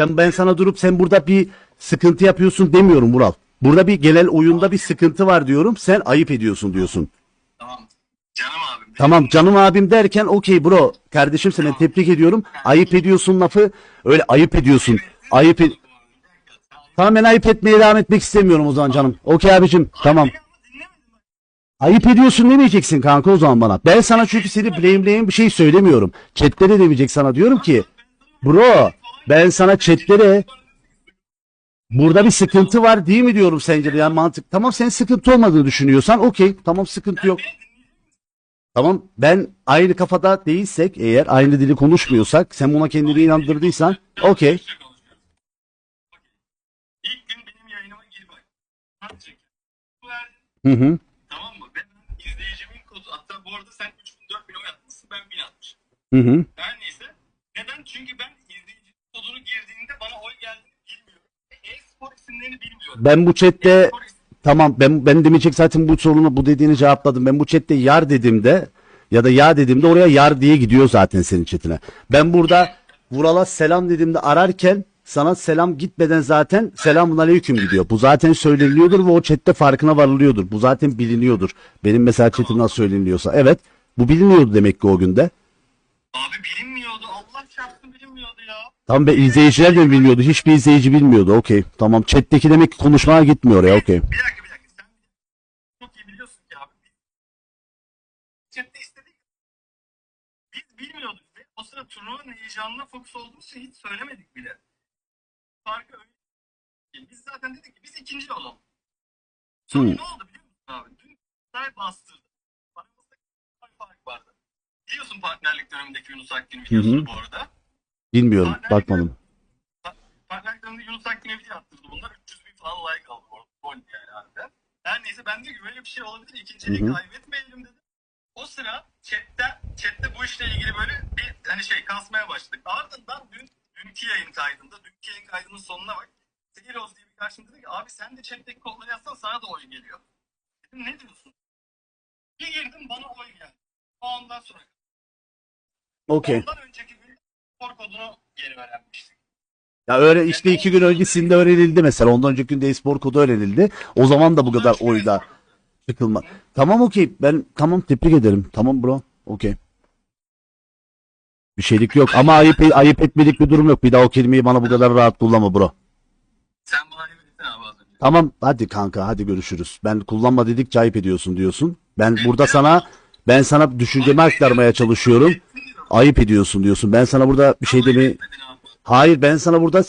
Sen ben sana durup sen burada bir sıkıntı yapıyorsun demiyorum Vural. Burada bir genel oyunda bir sıkıntı var diyorum. Sen ayıp ediyorsun diyorsun. Tamam. Canım abim. Tamam canım abim derken okey bro. Kardeşim seni tebrik ediyorum. Ayıp ediyorsun lafı. Öyle ayıp ediyorsun. Ayıp et... Tamam ben ayıp etmeye devam etmek istemiyorum o zaman canım. Okey abicim tamam. Ayıp ediyorsun demeyeceksin kanka o zaman bana. Ben sana çünkü seni blame'leyen bir şey söylemiyorum. Chatlere demeyecek sana diyorum ki. Bro ben sana chatlere burada bir sıkıntı var değil mi diyorum sence de yani mantık. Tamam senin sıkıntı olmadığını düşünüyorsan okey tamam sıkıntı yok. Tamam ben aynı kafada değilsek eğer aynı dili konuşmuyorsak sen buna kendini inandırdıysan okey. Hı hı. Tamam mı? Ben izleyicimin kodu. Hatta bu arada sen 3000 4000 oy atmışsın. Ben 1000 atmışım. Hı hı. Her neyse. Neden? Çünkü ben izleyici kodunu girdiğinde bana oy geldiğini bilmiyorum. Ve E-spor isimlerini bilmiyorum. Ben bu chatte Tamam ben ben demeyecek zaten bu sorunu bu dediğini cevapladım. Ben bu chatte yar dediğimde ya da ya dediğimde oraya yar diye gidiyor zaten senin chatine. Ben burada Vural'a selam dediğimde ararken sana selam gitmeden zaten selamun aleyküm gidiyor. Bu zaten söyleniliyordur ve o chatte farkına varılıyordur. Bu zaten biliniyordur. Benim mesela chatim nasıl söyleniliyorsa. Evet bu biliniyordu demek ki o günde. Abi bilinmiyordu. Tamam be izleyiciler de bilmiyordu. Hiçbir izleyici bilmiyordu. Okey. Tamam chatteki demek ki konuşmaya gitmiyor ya. Okey. Bir dakika bir dakika. Sen çok iyi biliyorsun ki abi. Biz chatte istedik. Biz bilmiyorduk ve o sıra turnuvanın heyecanına fokus olduğumuz için hiç söylemedik bile. Farkı öyle. Biz zaten dedik ki biz ikinci olalım. Sonra Hmm. ne oldu biliyor musun abi? Dün Say bastırdı. Aramızda fark vardı. Biliyorsun partnerlik dönemindeki Yunus Akgün videosunu bu arada. Bilmiyorum. Bakmadım. Partnerlik döneminde Yunus Akgün'e video attırdı bunlar. 300 bin falan like aldı. Gol yani harbiden. Her neyse ben de böyle bir şey olabilir. İkinciliği kaybetmeyelim dedim. O sıra chatte, chatte bu işle ilgili böyle bir hani şey kasmaya başladık. Ardından dün dünkü yayın kaydında, dünkü yayın kaydının sonuna bak. Sehiroz diye bir karşım dedi ki abi sen de chatteki kodları yazsan sana da oy geliyor. Dedim ne diyorsun? Bir girdim bana oy geldi. O ondan sonra. Okey. Ondan önceki gün spor kodunu geri öğrenmiştik. Ya öyle işte iki gün öncesinde öğrenildi mesela. Ondan önceki günde spor kodu öğrenildi. O zaman da bu kadar oyda çıkılma. Tamam okey. Ben tamam tebrik ederim. Tamam bro. Okey. Bir şeylik yok ama ayıp ayıp etmedik bir durum yok. Bir daha o kelimeyi bana bu kadar rahat kullanma bro. Sen bana öğrettin abi az önce. Tamam hadi kanka hadi görüşürüz. Ben kullanma dedikçe ayıp ediyorsun diyorsun. Ben burada sana ben sana düşüncemi aktarmaya çalışıyorum. Ayıp ediyorsun diyorsun. Ben sana burada bir şey abi. Hayır ben sana burada